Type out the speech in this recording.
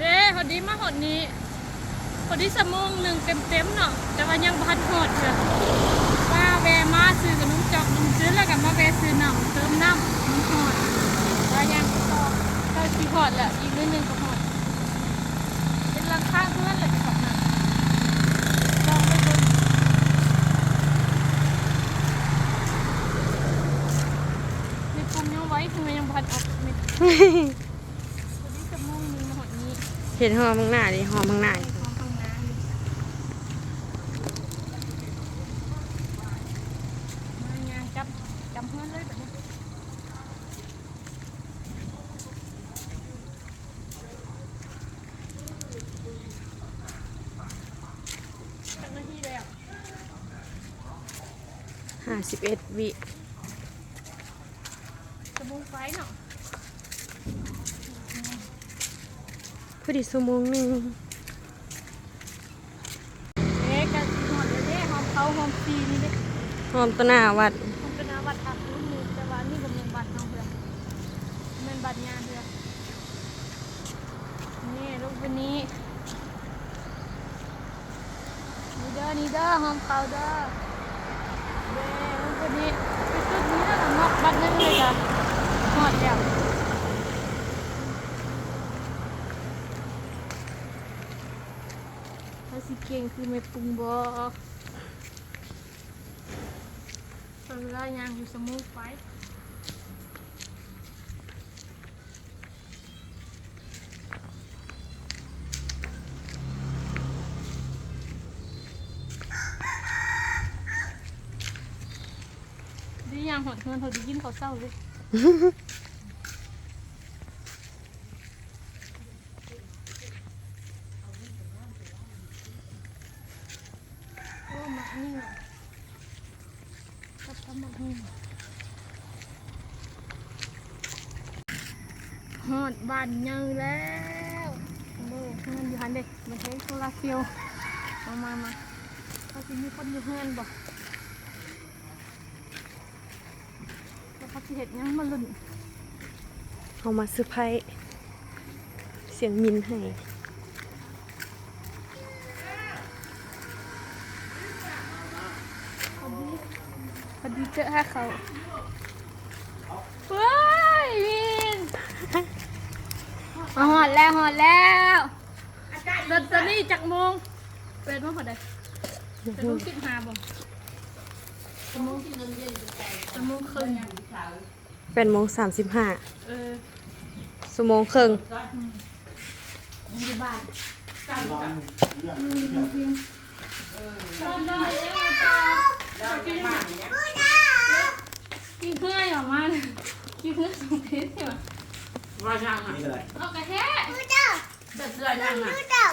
เด้พอดีมาหดนี้พอดีสมงหนึ่งเต็มๆเนาะแต่ว่ายังพันหดเถอะว่าแวมาซื้อขนมจอกขนมซื้อแล้วกันมาแวซื้อน้ำเติมน้ำมันหอดว่ายังก็ก็สีหอดแหละอีกนิดนึงก็หอดเป็นรังข้างเพื่อนเลยของหนลองไปดูในปุ่มยังไว้ทำไมยังพันออกไม่พอดีสมงหนึ่งมาหดนี้ เห็นหอมังหน้าดิหอมังหน้าในท้องห้องน้ำมางานจับจับเพื่อนเลยแบบนี้หน้าห้าสิบเอ็ดวิสมุนไพรเนาะ อดีชั่วโมงหนึ่งเอ๊ะกันหอดเลยเด้หอมเขาหอมซีนี่เด้หอมตัวหน้าวัดมันเป็นอาวัดอักนี่แต่ว่านี่เป็นบัตรน้องเพื่อนเป็นบัตรงานเพื่อนนี่ลูกเป็นนี้นี่เด้อนี่เด้อหอมเขาเด้อเด้อลูกเป็นนี้ไปจุดนี้แล้วก็นอกบัตรนั่นเลยจ้ะหอดแล้ว ถ้าสิเก่งคือไม่ปรุงบ่ตอนเวลายางอยู่สมูทไฟดียางหดเงินเขาดียินเขาเศร้าเลยโอ้ห มักนี่ว่ะกับทำหมักนี่หอดบานยังแล้วโอ้เงินอยู่หันเด็กมาใช้โซลาร์เซลล์มามามาเขาจะมีคนอยู่เฮือนบ่แล้วเขาสิเห็ดหยังมาลุ่นเอามาซื้อร์ไพรส์เสียงมินให้ พอดีพอดีเจอให้เขาเฮ้ยวินมาหอดแล้วหอดแล้วเดินตอนนี้จากโมงเป็นว่าพอดีจะรู้คิดหาบ่จะโมงจะโมงครึ่งแปดโมงสามสิบห้าเออชั่วโมงครึ่งอยู่บ้านนอนนอนแล้วจ้า กินกินเพื่อนอย่างมากกินเพื่อนสองเพชรใช่ไหมว่าช่างอะเอากระแทะเสื้อช่างอะ